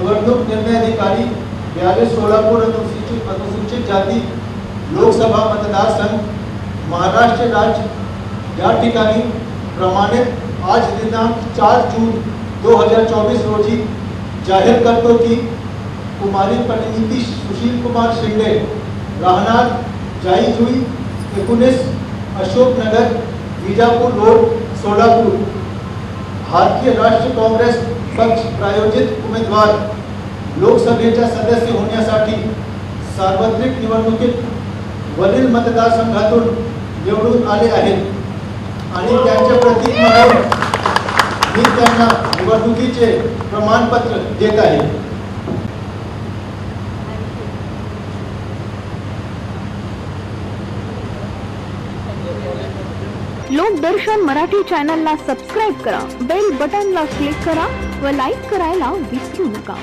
निवडणूक निर्णय अधिकारी न्यायालय सोलापूर अनुसूचित अनुसूचित जाती लोकसभा मतदारसंघ महाराष्ट्र राज्य या ठिकाणी प्रमाणित आज दिनांक चार जून 2024 रोजी जाहीर करतो की कुमारी परिणिती सुशील कुमार शिंदे, राहणार जाईजुई एकोणीस अशोकनगर, विजापूर रोड, सोलापूर भारतीय राष्ट्रीय काँग्रेस पक्ष प्रायोजित उमेदवार लोकसभेच्या सदस्य होण्यासाठी सार्वत्रिक निवडणुकीत वरील मतदारसंघातून निवडून आले आहेत. आणि त्यांचे प्रतीक म्हणून मी त्यांना निवडणुकीचे प्रमाणपत्र देत आहे. लोकदर्शन मराठी चैनल सबस्क्राईब करा बेल बटनला क्लिक करा व लाइक करायला विसरू नका.